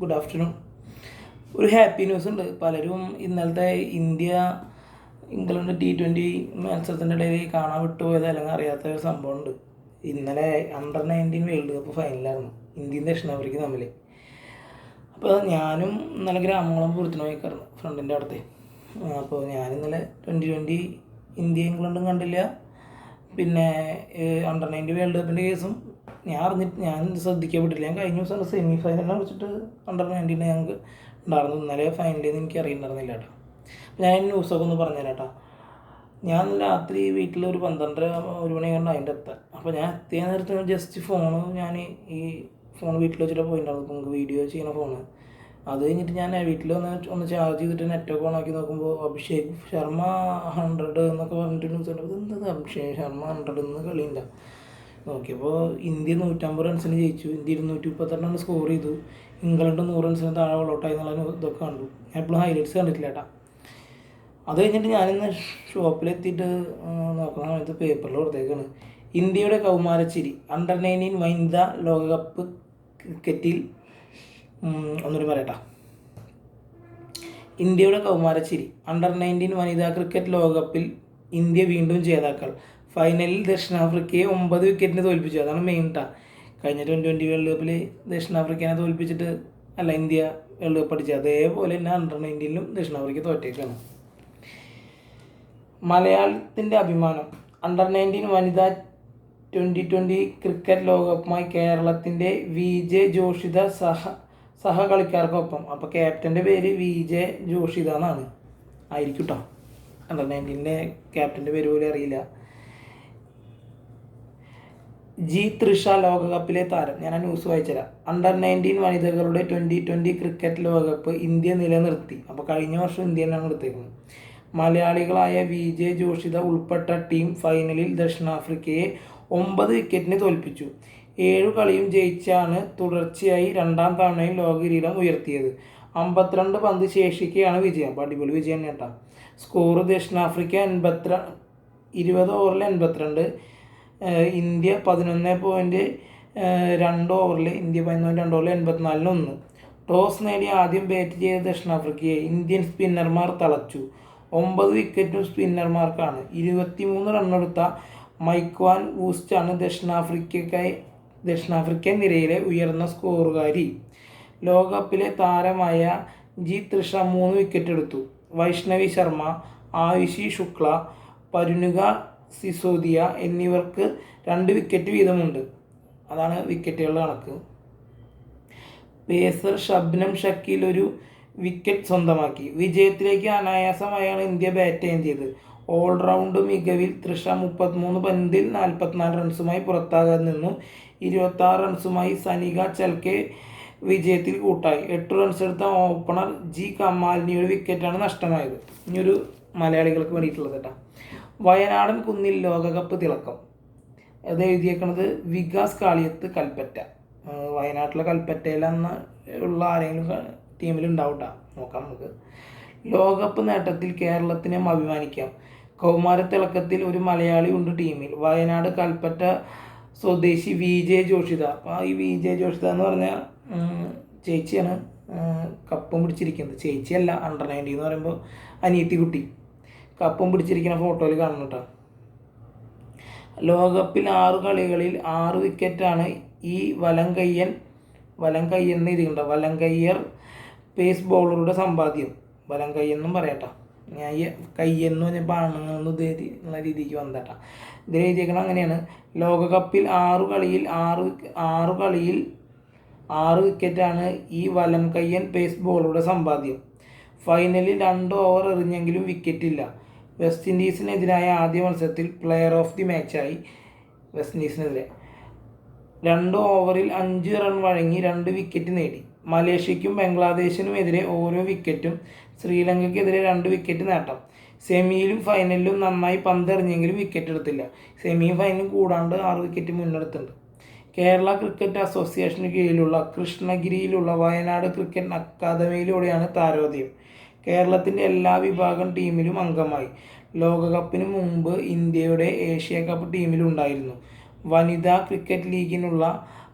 Good afternoon ഒരു happy news ഉണ്ട്. പലരും ഇന്നലത്തെ ഇന്ത്യ ഇംഗ്ലണ്ട് ടി ട്വന്റി മത്സരത്തിന്റെ ഇടയിൽ കാണാൻ വിട്ടുപോയത് അല്ലെങ്കിൽ അറിയാത്ത ഒരു സംഭവമുണ്ട് ഇന്നലെ അണ്ടർ നയന്റീൻ വേൾഡ് കപ്പ് ഫൈനലായിരുന്നു ഇന്ത്യയും ദക്ഷിണാഫ്രിക്കയും തമ്മിൽ അപ്പോൾ ഞാനും ഇന്നലെ ഗ്രാമങ്ങളും പൂരത്തിന് പോയിക്കായിരുന്നു ഫ്രണ്ടിന്റെ അടുത്ത്. അപ്പോൾ ഞാൻ ഇന്നലെ ട്വന്റി ട്വന്റി ഇന്ത്യ ഇംഗ്ലണ്ടും കണ്ടില്ല. പിന്നെ അണ്ടർ നയന്റീൻ വേൾഡ് കപ്പിന്റെ കേസും ഞാൻ അറിഞ്ഞിട്ട് ഞാൻ ശ്രദ്ധിക്കപ്പെട്ടില്ല. ഞാൻ കഴിഞ്ഞ ദിവസം സെമി ഫൈനലിനെ കുറിച്ചിട്ട് അണ്ടർ നയന്റീനെ ഞങ്ങൾക്ക് ഉണ്ടായിരുന്നു. ഇന്നലെ ഫൈനലിൽ എനിക്ക് അറിയുന്നുണ്ടായിരുന്നില്ല കേട്ടോ. ഞാൻ ന്യൂസൊക്കെ ഒന്ന് പറഞ്ഞുതരാം കേട്ടോ. ഞാൻ രാത്രി വീട്ടിൽ ഒരു പന്ത്രണ്ടര ഒരു മണി കണ്ട് അതിന്റെ എത്താൻ അപ്പോൾ ഞാൻ എത്തിയ നേരത്തെ ജസ്റ്റ് ഫോണ് ഞാൻ ഈ ഫോൺ വീട്ടിൽ വെച്ചിട്ട് പോയിട്ടുണ്ടായിരുന്നു നമുക്ക് വീഡിയോ ചെയ്യുന്ന ഫോണ് അത് കഴിഞ്ഞിട്ട് ഞാൻ വീട്ടിൽ വന്ന് ഒന്ന് ചാർജ് ചെയ്തിട്ട് നെറ്റൊക്കെ ഓൺ ആക്കി നോക്കുമ്പോൾ അഭിഷേക് ശർമ്മ ഹൺഡ്രഡ് എന്നൊക്കെ പറഞ്ഞിട്ട് ന്യൂസ് ഉണ്ട് എന്താ അഭിഷേക് ശർമ്മ ഹൺഡ്രഡ് എന്ന് കളിയില്ല. നോക്കിയപ്പോൾ ഇന്ത്യ നൂറ്റമ്പത് റൺസിന് ജയിച്ചു. ഇന്ത്യ ഇരുന്നൂറ്റി മുപ്പത്തെണ്ണം സ്കോർ ചെയ്തു. ഇംഗ്ലണ്ട് നൂറ് റൺസിന് താഴെ വെള്ളോട്ടായി എന്നുള്ള ഇതൊക്കെ കണ്ടു. ഞാൻ എപ്പോഴും ഹൈലൈറ്റ്സ് കണ്ടിട്ടില്ല കേട്ടോ. അത് കഴിഞ്ഞിട്ട് ഞാനിന്ന് ഷോപ്പിലെത്തിയിട്ട് നോക്കുന്ന സമയത്ത് പേപ്പറിൽ കൊടുത്തേക്കാണ്. ഇന്ത്യയുടെ കൗമാരച്ചിരി അണ്ടർ നയന്റീൻ വനിതാ ലോകകപ്പ് ക്രിക്കറ്റിൽ ഒന്നുകൂടി പറയട്ടാ. ഇന്ത്യയുടെ കൗമാരച്ചിരി അണ്ടർ നയന്റീൻ വനിതാ ക്രിക്കറ്റ് ലോകകപ്പിൽ ഇന്ത്യ വീണ്ടും ജേതാക്കൾ. ഫൈനലിൽ ദക്ഷിണാഫ്രിക്കയെ ഒമ്പത് വിക്കറ്റിന് തോൽപ്പിച്ചു. അതാണ് മെയിൻ ടാ കഴിഞ്ഞ ട്വന്റി ട്വന്റി വേൾഡ് കപ്പിൽ ദക്ഷിണാഫ്രിക്കനെ തോൽപ്പിച്ചിട്ട് അല്ല ഇന്ത്യ വേൾഡ് കപ്പ് അടിച്ചു. അതേപോലെ തന്നെ അണ്ടർ നയന്റീനിലും ദക്ഷിണാഫ്രിക്ക തോറ്റേക്കാണ്. മലയാളത്തിന്റെ അഭിമാനം. അണ്ടർ നയന്റീൻ വനിതാ ട്വന്റി ട്വന്റി ക്രിക്കറ്റ് ലോകകപ്പുമായി കേരളത്തിന്റെ വി ജെ ജോഷിത സഹ സഹ കളിക്കാർക്കൊപ്പം. അപ്പോൾ ക്യാപ്റ്റന്റെ പേര് വി ജെ ജോഷിത എന്നാണ്. ആയിരിക്കും കേട്ടോ അണ്ടർ നയന്റീന്റെ ക്യാപ്റ്റന്റെ പേര് പോലും അറിയില്ല. ജി തൃഷ ലോകകപ്പിലെ താരം. ഞാൻ ആ ന്യൂസ് വായിച്ചുതരാം അണ്ടർ നയന്റീൻ വനിതകളുടെ ട്വന്റി ട്വന്റി ക്രിക്കറ്റ് ലോകകപ്പ് ഇന്ത്യ നിലനിർത്തി. അപ്പോൾ കഴിഞ്ഞ വർഷം ഇന്ത്യ തന്നെയാണ് എടുത്തേക്കുന്നത്. മലയാളികളായ വി ജെ ജോഷിത ഉൾപ്പെട്ട ടീം ഫൈനലിൽ ദക്ഷിണാഫ്രിക്കയെ ഒമ്പത് വിക്കറ്റിന് തോൽപ്പിച്ചു. ഏഴു കളിയും ജയിച്ചാണ് തുടർച്ചയായി രണ്ടാം തവണയും ലോക കിരീടം ഉയർത്തിയത്. അമ്പത്തിരണ്ട് പന്ത് ശേഷിക്കെയാണ് വിജയം. അപ്പോൾ അടിപൊളി വിജയം കേട്ടോ സ്കോർ ദക്ഷിണാഫ്രിക്ക എൺപത്തി ഇരുപത് ഓവറിൽ എൺപത്തിരണ്ട്. ഇന്ത്യ പതിനൊന്ന് പോയിന്റ് രണ്ട് ഓവറിൽ ഇന്ത്യ പതിനൊന്ന് രണ്ട് ഓവറിൽ എൺപത്തിനാലിന് ഒന്ന്. ടോസ് നേടി ആദ്യം ബാറ്റ് ചെയ്ത ദക്ഷിണാഫ്രിക്കയെ ഇന്ത്യൻ സ്പിന്നർമാർ തളച്ചു. ഒമ്പത് വിക്കറ്റും സ്പിന്നർമാർക്കാണ് ഇരുപത്തിമൂന്ന് റണ്ണെടുത്ത മൈക്വാൻ വൂസ്റ്റാണ് ദക്ഷിണാഫ്രിക്കയ്ക്കായി ദക്ഷിണാഫ്രിക്കൻ നിരയിലെ ഉയർന്ന സ്കോറുകാരി ലോകകപ്പിലെ താരമായ ജി തൃഷ മൂന്ന് വിക്കറ്റ് എടുത്തു. വൈഷ്ണവി ശർമ്മ ആയുഷി ശുക്ല പരുനുക സിസോദിയ എന്നിവർക്ക് രണ്ട് വിക്കറ്റ് വീതമുണ്ട്. അതാണ് വിക്കറ്റുകളുടെ കണക്ക്. പേസർ ഷബ്നം ഷക്കിൽ ഒരു വിക്കറ്റ് സ്വന്തമാക്കി. വിജയത്തിലേക്ക് അനായാസമായാണ് ഇന്ത്യ ബാറ്റ് ചെയ്തത്. ഓൾറൗണ്ട് മികവിൽ തൃഷ മുപ്പത്തിമൂന്ന് പന്തിൽ നാൽപ്പത്തിനാല് റൺസുമായി പുറത്താകാൻ നിന്നു ഇരുപത്താറ് റൺസുമായി സനിക ചൽക്കെ വിജയത്തിൽ കൂട്ടായി. എട്ട് റൺസ് എടുത്ത ഓപ്പണർ ജി കമാലിനിയുടെ വിക്കറ്റാണ് നഷ്ടമായത്. ഇനിയൊരു മലയാളികൾക്ക് വേണ്ടിയിട്ടുള്ളത് കേട്ടോ. വയനാടൻ കുന്നിൽ ലോകകപ്പ് തിളക്കം. അത് എഴുതിയേക്കുന്നത് വികാസ് കാളിയത്ത് കൽപ്പറ്റ. വയനാട്ടിലെ കൽപ്പറ്റയിലെന്ന ഉള്ള ആരെങ്കിലും ടീമിൽ ഉണ്ടാവട്ടെ. നോക്കാം നമുക്ക്. ലോകകപ്പ് നേട്ടത്തിൽ കേരളത്തിനെ അഭിമാനിക്കാം. കൗമാരത്തിളക്കത്തിൽ ഒരു മലയാളി ഉണ്ട് ടീമിൽ വയനാട് കൽപ്പറ്റ സ്വദേശി വി ജെ ജോഷിത. അപ്പോൾ ഈ വി ജെ ജോഷിത എന്ന് പറഞ്ഞാൽ ചേച്ചിയാണ് കപ്പും പിടിച്ചിരിക്കുന്നത്. ചേച്ചിയല്ല അണ്ടർ നയന്റി എന്ന് പറയുമ്പോൾ അനിയത്തി കുട്ടി കപ്പും പിടിച്ചിരിക്കുന്ന ഫോട്ടോയിൽ കാണുന്നു കേട്ടോ ലോകകപ്പിൽ ആറ് കളികളിൽ ആറ് വിക്കറ്റാണ് ഈ വലങ്കയ്യൻ വലങ്കയ്യൻ എന്ന് ഇരിക്കണ്ട വലങ്കയ്യർ പേസ് ബൗളറുടെ സമ്പാദ്യം. വലങ്കയ്യെന്നും പറയട്ടോ. ഞാൻ കയ്യെന്ന് പറഞ്ഞപ്പോൾ ആണുങ്ങളെന്ന് ഉദ്ദേശി രീതിക്ക് വന്നേട്ടാ ഇതിൽ എഴുതിയേക്കണം അങ്ങനെയാണ്. ലോകകപ്പിൽ ആറു കളിയിൽ ആറ് ആറു കളിയിൽ ആറ് വിക്കറ്റാണ് ഈ വലം കയ്യൻ പേസ് ബോളറുടെ സമ്പാദ്യം. ഫൈനലിൽ രണ്ട് ഓവർ എറിഞ്ഞെങ്കിലും വിക്കറ്റില്ല വെസ്റ്റ് ഇൻഡീസിനെതിരായ ആദ്യ മത്സരത്തിൽ പ്ലെയർ ഓഫ് ദി മാച്ചായി വെസ്റ്റ് ഇൻഡീസിനെതിരെ. രണ്ട് ഓവറിൽ അഞ്ച് റൺ വഴങ്ങി രണ്ട് വിക്കറ്റ് നേടി. മലേഷ്യയ്ക്കും ബംഗ്ലാദേശിനുമെതിരെ ഓരോ വിക്കറ്റും ശ്രീലങ്കയ്ക്കെതിരെ രണ്ട് വിക്കറ്റ് നേട്ടം. സെമിയിലും ഫൈനലിലും നന്നായി പന്തെറിഞ്ഞെങ്കിലും വിക്കറ്റ് എടുത്തില്ല. സെമിയും ഫൈനലും കൂടാണ്ട് ആറ് വിക്കറ്റ് മുന്നെടുത്തിട്ടുണ്ട്. കേരള ക്രിക്കറ്റ് അസോസിയേഷന് കീഴിലുള്ള കൃഷ്ണഗിരിയിലുള്ള വയനാട് ക്രിക്കറ്റ് അക്കാദമിയിലൂടെയാണ് താരോദയം. കേരളത്തിന്റെ എല്ലാ വിഭാഗം ടീമിലും അംഗമായി. ലോകകപ്പിന് മുമ്പ് ഇന്ത്യയുടെ ഏഷ്യ കപ്പ് ടീമിലുണ്ടായിരുന്നു വനിതാ ക്രിക്കറ്റ് ലീഗിനുള്ള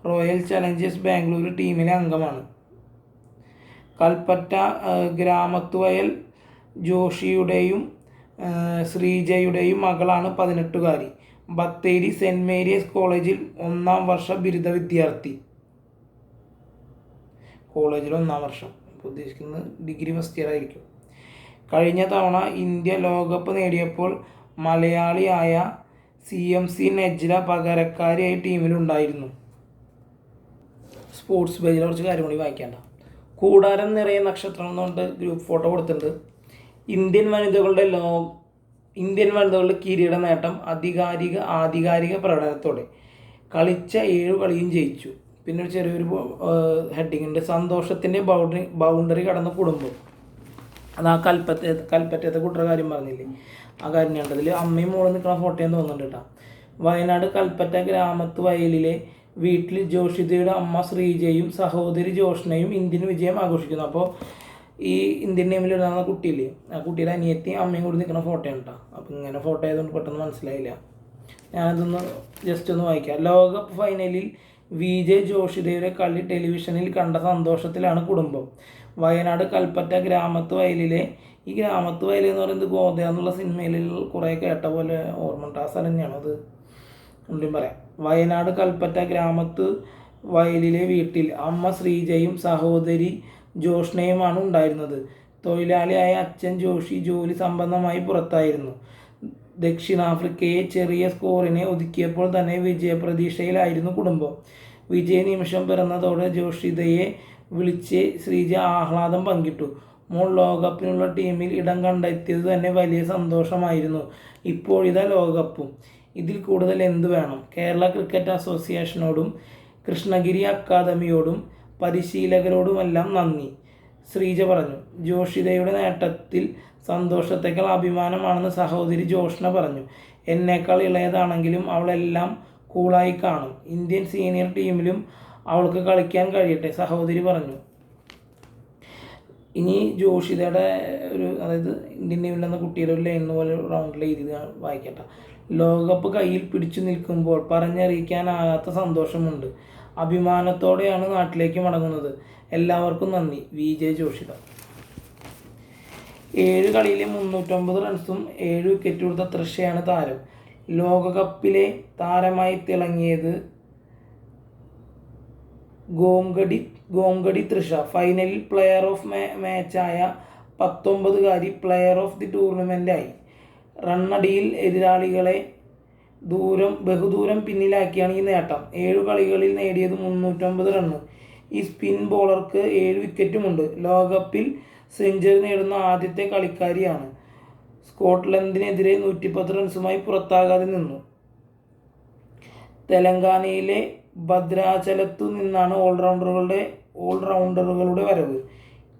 റോയൽ ചലഞ്ചേഴ്സ് ബാംഗ്ലൂർ ടീമിലെ അംഗമാണ്. കൽപ്പറ്റ ഗ്രാമത്തുവയൽ ജോഷിയുടെയും ശ്രീജയുടെയും മകളാണ് പതിനെട്ടുകാരി. ബത്തേരി സെന്റ് മേരീസ് കോളേജിൽ ഒന്നാം വർഷ ബിരുദ വിദ്യാർത്ഥി. കോളേജിൽ ഒന്നാം വർഷം. ഉദ്ദേശിക്കുന്നത് ഡിഗ്രി ഫസ്റ്റ് ഇയർ ആയിരിക്കും. കഴിഞ്ഞ തവണ ഇന്ത്യ ലോകകപ്പ് നേടിയപ്പോൾ മലയാളിയായ സി എം സി നെജ്ല പകരക്കാരിയായി ടീമിലുണ്ടായിരുന്നു സ്പോർട്സ് പേജിൽ കുറച്ച് കാര്യം കൂടി വായിക്കേണ്ട കൂടാരം നിറയെ നക്ഷത്രം എന്നുകൊണ്ട് ഗ്രൂപ്പ് ഫോട്ടോ കൊടുത്തിട്ടുണ്ട്. ഇന്ത്യൻ വനിതകളുടെ ലോ ഇന്ത്യൻ വനിതകളുടെ കിരീട നേട്ടം അധികാരിക ആധികാരിക പ്രകടനത്തോടെ കളിച്ച ഏഴ് കളിയും ജയിച്ചു. പിന്നെ ഒരു ചെറിയൊരു ഹെഡിങ്ങിന്റെ സന്തോഷത്തിന്റെ ബൗണ്ടറി ബൗണ്ടറി കടന്ന കുടുംബം. അത് ആ കൽപ്പറ്റ കൽപ്പറ്റത്തെ കുട്ടിയുടെ കാര്യം പറഞ്ഞില്ലേ? ആ കാര്യം കണ്ടതിൽ അമ്മയും മോളും നിൽക്കുന്ന ഫോട്ടോയെന്ന് തോന്നുന്നുണ്ട് കേട്ടോ. വയനാട് കൽപ്പറ്റ ഗ്രാമത്ത് വയലിലെ വീട്ടിൽ ജോഷിതയുടെ അമ്മ ശ്രീജയും സഹോദരി ജോഷ്ണയും ഇന്ത്യൻ വിജയം ആഘോഷിക്കുന്നു. അപ്പോൾ ഈ ഇന്ത്യൻ ടീമിൽ ഇടുന്ന കുട്ടിയില്ലേ? ആ കുട്ടിയുടെ അനിയത്തി അമ്മയും കൂടി നിൽക്കുന്ന ഫോട്ടോയാണ് കേട്ടോ. അപ്പോൾ ഇങ്ങനെ ഫോട്ടോ ആയതുകൊണ്ട് പെട്ടെന്ന് മനസ്സിലായില്ല. ഞാനതൊന്ന് ജസ്റ്റ് ഒന്ന് വായിക്കാം. ലോകകപ്പ് ഫൈനലിൽ വി ജെ ജോഷിതയുടെ കളി ടെലിവിഷനിൽ കണ്ട സന്തോഷത്തിലാണ് കുടുംബം. വയനാട് കൽപ്പറ്റ ഗ്രാമത്ത് വയലിലെ ഈ ഗ്രാമത്ത് വയൽ എന്ന് പറയുന്നത് ഗോദ എന്നുള്ള സിനിമയിൽ കുറേ കേട്ട പോലെ ഓർമ്മ ഉണ്ട് ആ സ്ഥലം തന്നെയാണ് അത് ഒന്നും പറയാം. വയനാട് കൽപ്പറ്റ ഗ്രാമത്ത് വയലിലെ വീട്ടിൽ അമ്മ ശ്രീജയും സഹോദരി ജോഷ്ണയുമാണ് ഉണ്ടായിരുന്നത്. തൊഴിലാളിയായ അച്ഛൻ ജോഷി ജോലി സംബന്ധമായി പുറത്തായിരുന്നു. ദക്ഷിണാഫ്രിക്കയെ ചെറിയ സ്കോറിനെ ഒതുക്കിയപ്പോൾ തന്നെ വിജയപ്രതീക്ഷയിലായിരുന്നു കുടുംബം. വിജയ നിമിഷം പിറന്നതോടെ ജോഷിതയെ വിളിച്ച് ശ്രീജ ആഹ്ലാദം പങ്കിട്ടു. മോൾ ലോകകപ്പിനുള്ള ടീമിൽ ഇടം കണ്ടെത്തിയത് തന്നെ വലിയ സന്തോഷമായിരുന്നു. ഇപ്പോഴിതാ ലോകകപ്പും. ഇതിൽ കൂടുതൽ എന്ത് വേണം? കേരള ക്രിക്കറ്റ് അസോസിയേഷനോടും കൃഷ്ണഗിരി അക്കാദമിയോടും പരിശീലകരോടുമെല്ലാം നന്ദി. ശ്രീജ പറഞ്ഞു ജോഷിതയുടെ നേട്ടത്തിൽ സന്തോഷത്തേക്കാൾ അഭിമാനമാണെന്ന് സഹോദരി ജോഷ്ണ പറഞ്ഞു. എന്നേക്കാൾ ഇളയതാണെങ്കിലും അവളെല്ലാം കൂളായി കാണും. ഇന്ത്യൻ സീനിയർ ടീമിലും അവൾക്ക് കളിക്കാൻ കഴിയട്ടെ സഹോദരി പറഞ്ഞു. ഇനി ജോഷിതയുടെ ഒരു അതായത് ഇന്ത്യൻ ടീമിൽ നിന്ന കുട്ടിയുടെ ഒരു ലൈൻ പോലെ റൗണ്ടിൽ എഴുതി വായിക്കട്ടെ. ലോകകപ്പ് കയ്യിൽ പിടിച്ചു നിൽക്കുമ്പോൾ പറഞ്ഞറിയിക്കാനാകാത്ത സന്തോഷമുണ്ട്. അഭിമാനത്തോടെയാണ് നാട്ടിലേക്ക് മടങ്ങുന്നത്. എല്ലാവർക്കും നന്ദി. വി. ജെ. ജോഷിത. ഏഴ് കളിയിലെ മുന്നൂറ്റൊമ്പത് റൺസും ഏഴ് വിക്കറ്റ് കൊടുത്ത തൃശയാണ് താരം. ലോകകപ്പിലെ താരമായി തിളങ്ങിയത് ഗോംഗഡി ഗോംഗഡി തൃഷ. ഫൈനലിൽ പ്ലെയർ ഓഫ് മാച്ചായ പത്തൊമ്പതുകാരി പ്ലെയർ ഓഫ് ദി ടൂർണമെന്റായി റണ്ണടിയിൽ എതിരാളികളെ ദൂരം ബഹുദൂരം പിന്നിലാക്കിയാണ് ഈ നേട്ടം. ഏഴു കളികളിൽ നേടിയത് മുന്നൂറ്റമ്പത് റണ്ണ് ഈ സ്പിൻ ബോളർക്ക് ഏഴ് വിക്കറ്റുമുണ്ട് ലോകകപ്പിൽ സെഞ്ചുറി നേടുന്ന ആദ്യത്തെ കളിക്കാരിയാണ്. സ്കോട്ട്ലൻഡിനെതിരെ നൂറ്റിപ്പത്ത് റൺസുമായി പുറത്താകാതെ നിന്നു. തെലങ്കാനയിലെ ഭദ്രാചലത്തു നിന്നാണ് ഓൾറൗണ്ടറുകളുടെ ഓൾറൗണ്ടറുകളുടെ വരവ്.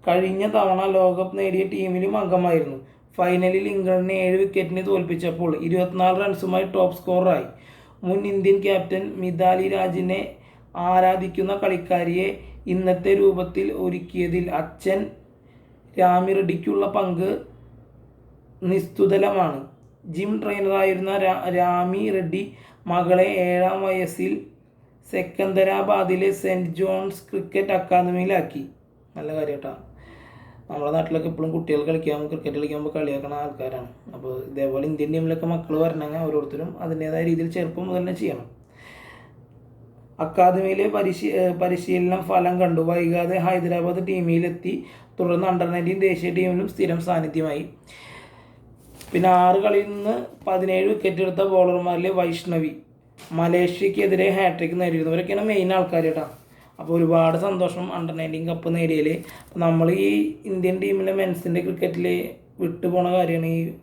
കഴിഞ്ഞ തവണ ലോകകപ്പ് നേടിയ ടീമിലും അംഗമായിരുന്നു. ഫൈനലിൽ ഇംഗ്ലണ്ടിനെ ഏഴ് വിക്കറ്റിന് തോൽപ്പിച്ചപ്പോൾ ഇരുപത്തിനാല് റൺസുമായി ടോപ്പ് സ്കോററായി. മുൻ ഇന്ത്യൻ ക്യാപ്റ്റൻ മിതാലി രാജിനെ ആരാധിക്കുന്ന കളിക്കാരിയെ ഇന്നത്തെ രൂപത്തിൽ ഒരുക്കിയതിൽ അച്ഛൻ രാമി റെഡ്ഡിക്കുള്ള പങ്ക് നിസ്തുതലമാണ്. ജിം ട്രെയിനറായിരുന്ന രാമി റെഡ്ഡി മകളെ ഏഴാം വയസ്സിൽ സെക്കന്ദരാബാദിലെ സെന്റ് ജോൺസ് ക്രിക്കറ്റ് അക്കാദമിയിലാക്കി. നല്ല കാര്യം കേട്ടോ നമ്മുടെ നാട്ടിലൊക്കെ ഇപ്പോഴും കുട്ടികൾ കളിക്കാൻ ക്രിക്കറ്റ് കളിക്കുമ്പോൾ കളിയാക്കുന്ന ആൾക്കാരാണ്. അപ്പോൾ ഇതേപോലെ ഇന്ത്യൻ ടീമിലൊക്കെ മക്കൾ വരണമെങ്കിൽ ഓരോരുത്തരും അതിന്റേതായ രീതിയിൽ ചെറുപ്പം മുതൽ തന്നെ ചെയ്യണം. അക്കാദമിയിലെ പരിശീ പരിശീലനം ഫലം കണ്ടു. വൈകാതെ ഹൈദരാബാദ് ടീമിലെത്തി. തുടർന്ന് അണ്ടർ നയന്റീൻ ദേശീയ ടീമിലും സ്ഥിരം സാന്നിധ്യമായി. പിന്നെ ആറ് കളിയിൽ നിന്ന് പതിനേഴ് വിക്കറ്റ് എടുത്ത ബോളർമാരിലെ വൈഷ്ണവി മലേഷ്യക്കെതിരെ ഹാട്രിക് നേടിയിരുന്നു. ഇവരൊക്കെയാണ് മെയിൻ ആൾക്കാർ കേട്ടോ. അപ്പോൾ ഒരുപാട് സന്തോഷം അണ്ടർ നയന്റീൻ കപ്പ് നേടിയതിൽ നമ്മൾ ഈ ഇന്ത്യൻ ടീമിലെ മെൻസിന്റെ ക്രിക്കറ്റിൽ വിട്ടുപോണ കാര്യമാണ് ഈ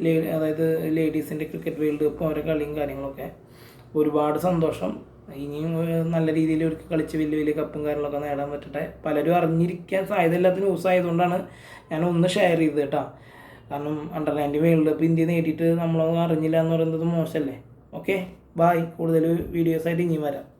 ലേ- അതായത് ലേഡീസിന്റെ ക്രിക്കറ്റ് വേൾഡ് കപ്പ് ഓരോ കളിയും കാര്യങ്ങളൊക്കെ. ഒരുപാട് സന്തോഷം. ഇനിയും നല്ല രീതിയിൽ അവർക്ക് കളിച്ച് വലിയ വലിയ കപ്പും കാര്യങ്ങളൊക്കെ നേടാൻ പറ്റട്ടെ. പലരും അറിഞ്ഞിരിക്കാൻ സാധ്യതയില്ലാത്ത ന്യൂസ് ആയതുകൊണ്ടാണ് ഞാൻ ഒന്ന് ഷെയർ ചെയ്തത് കേട്ടോ. കാരണം under nineteen world cup India നേടിയിട്ട് നമ്മളൊന്നും അറിഞ്ഞില്ല എന്ന് പറയുന്നത് മോശമല്ലേ? ഓക്കെ ബായ് കൂടുതൽ വീഡിയോസായിട്ട് ഇനിയും വരാം.